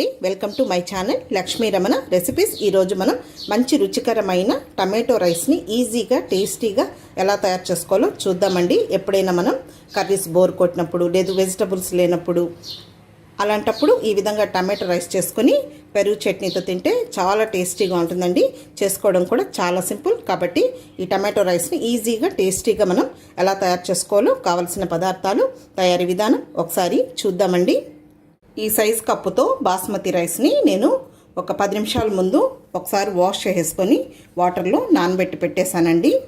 అండి. Welcome to my channel Lakshmi Ramana recipes ఈరోజు మనం మంచి రుచికరమైన టమాటో రైస్ని ఈజీగా టేస్టీగా ఎలా తయారు చేసుకోవాలో చూద్దామండి. ఎప్పుడైనా మనం కర్రీస్ బోర్ కొట్టినప్పుడు లేదు వెజిటబుల్స్ లేనప్పుడు అలాంటప్పుడు ఈ విధంగా టమాటో రైస్ చేసుకొని పెరుగు చట్నీతో తింటే చాలా టేస్టీగా ఉంటుందండి. చేసుకోవడం కూడా చాలా సింపుల్ కాబట్టి ఈ టమాటో రైస్ని ఈజీగా టేస్టీగా మనం ఎలా తయారు చేసుకోవాలో కావలసిన పదార్థాలు తయారీ విధానం ఒకసారి చూద్దామండి. ఈ సైజ్ కప్పుతో బాస్మతి రైస్ని నేను ఒక పది నిమిషాల ముందు ఒకసారి వాష్ చేసుకొని వాటర్లో నానబెట్టి పెట్టేశానండి.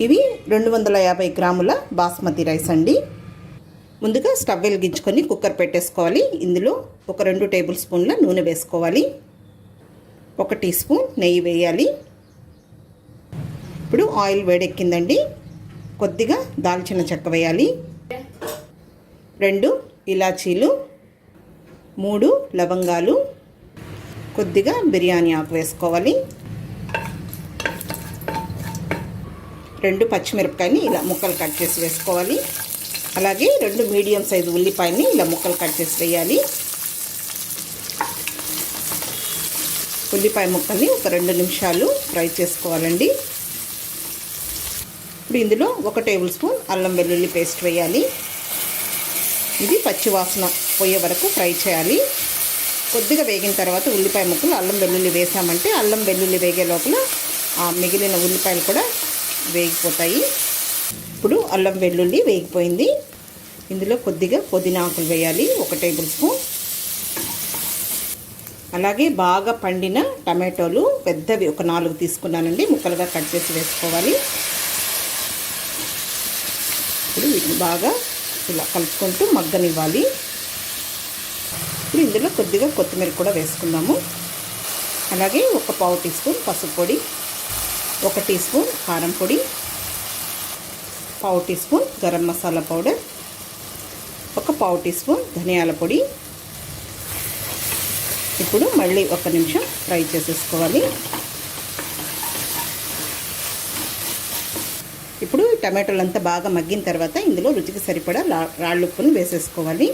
ఇవి రెండు వందల యాభై గ్రాముల బాస్మతి రైస్ అండి. ముందుగా స్టవ్ వెలిగించుకొని కుక్కర్ పెట్టేసుకోవాలి. ఇందులో ఒక రెండు టేబుల్ స్పూన్ల నూనె వేసుకోవాలి. ఒక టీ స్పూన్ నెయ్యి వేయాలి. ఇప్పుడు ఆయిల్ వేడెక్కిందండి. కొద్దిగా దాల్చిన చెక్క వేయాలి. రెండు ఇలాచీలు మూడు లవంగాలు కొద్దిగా బిర్యానీ ఆకు వేసుకోవాలి. రెండు పచ్చిమిరపకాయని ఇలా ముక్కలు కట్ చేసి వేసుకోవాలి. అలాగే రెండు మీడియం సైజు ఉల్లిపాయని ఇలా ముక్కలు కట్ చేసి వేయాలి. ఉల్లిపాయ ముక్కల్ని ఒక రెండు నిమిషాలు ఫ్రై చేసుకోవాలండి. ఇప్పుడు ఇందులో ఒక టేబుల్ స్పూన్ అల్లం వెల్లుల్లి పేస్ట్ వేయాలి. ఇది పచ్చివాసన పోయే వరకు ఫ్రై చేయాలి. కొద్దిగా వేగిన తర్వాత ఉల్లిపాయ ముక్కలు అల్లం వెల్లుల్లి వేసామంటే అల్లం వెల్లుల్లి వేగే లోపల ఆ మిగిలిన ఉల్లిపాయలు కూడా వేగిపోతాయి. ఇప్పుడు అల్లం వెల్లుల్లి వేగిపోయింది. ఇందులో కొద్దిగా పుదీనా ఆకులు వేయాలి ఒక టేబుల్ స్పూన్. అలాగే బాగా పండిన టమాటోలు పెద్దవి ఒక నాలుగు తీసుకున్నానండి ముక్కలుగా కట్ చేసి వేసుకోవాలి. ఇప్పుడు వీటిని బాగా ఇలా కలుపుకుంటూ మగ్గనివ్వాలి. ఇప్పుడు ఇందులో కొద్దిగా కొత్తిమీర కూడా వేసుకుందాము. అలాగే ఒక పావు టీ స్పూన్ పసుపు పొడి ఒక టీ స్పూన్ కారం పొడి పావు teaspoon garam masala powder ఒక పావు టీ స్పూన్ ధనియాల పొడి. ఇప్పుడు మళ్ళీ ఒక నిమిషం ఫ్రై చేసేసుకోవాలి. ఇప్పుడు టమాటోలు అంతా బాగా మగ్గిన తర్వాత ఇందులో రుచికి సరిపడా రాళ్ళు ఉప్పును వేసేసుకోవాలి.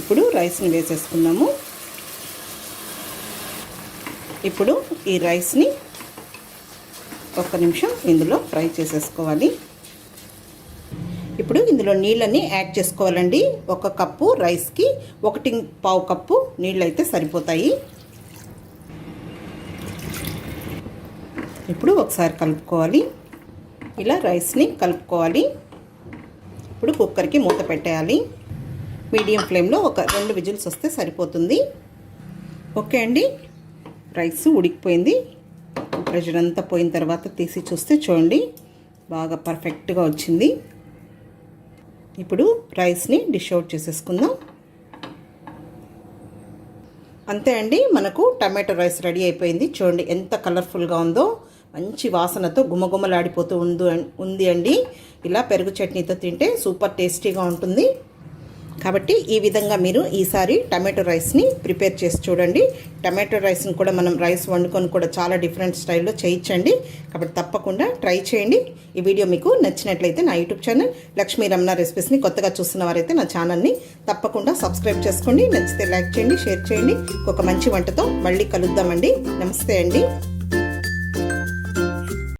ఇప్పుడు రైస్ని వేసేసుకున్నాము ఇప్పుడు ఈ రైస్ని ఒక నిమిషం ఇందులో ఫ్రై చేసేసుకోవాలి. ఇప్పుడు ఇందులో నీళ్ళని యాడ్ చేసుకోవాలండి. ఒక కప్పు రైస్కి ఒకటి పావు కప్పు నీళ్ళు అయితే సరిపోతాయి. ఇప్పుడు ఒకసారి కలుపుకోవాలి. ఇలా రైస్ని కలుపుకోవాలి. ఇప్పుడు కుక్కర్కి మూత పెట్టేయాలి. మీడియం ఫ్లేమ్లో ఒక రెండు విజిల్స్ వస్తే సరిపోతుంది. ఓకే అండి. రైస్ ఉడికిపోయింది. ప్రెషర్ అంతా పోయిన తర్వాత తీసి చూస్తే చూడండి. బాగా పర్ఫెక్ట్గా వచ్చింది. ఇప్పుడు రైస్ని డిష్ అవుట్ చేసేసుకుందాం. అంతే అండి. మనకు టమాటో రైస్ రెడీ అయిపోయింది. చూడండి ఎంత కలర్ఫుల్గా ఉందో. మంచి వాసనతో గుమగుమలాడిపోతూ ఉంది ఉంది అండి. ఇలా పెరుగు చట్నీతో తింటే సూపర్ టేస్టీగా ఉంటుంది. కాబట్టి ఈ విధంగా మీరు ఈసారి టమాటో రైస్ని ప్రిపేర్ చేసి చూడండి. టమాటో రైస్ని కూడా మనం రైస్ వండుకొని కూడా చాలా డిఫరెంట్ స్టైల్లో చేయించండి. కాబట్టి తప్పకుండా ట్రై చేయండి. ఈ వీడియో మీకు నచ్చినట్లయితే నా యూట్యూబ్ ఛానల్ లక్ష్మీ రమణ రెసిపీస్ని కొత్తగా చూస్తున్న వారైతే నా ఛానల్ని తప్పకుండా సబ్స్క్రైబ్ చేసుకోండి. నచ్చితే లైక్ చేయండి షేర్ చేయండి. ఒక మంచి వంటతో మళ్ళీ కలుద్దామండి. నమస్తే అండి.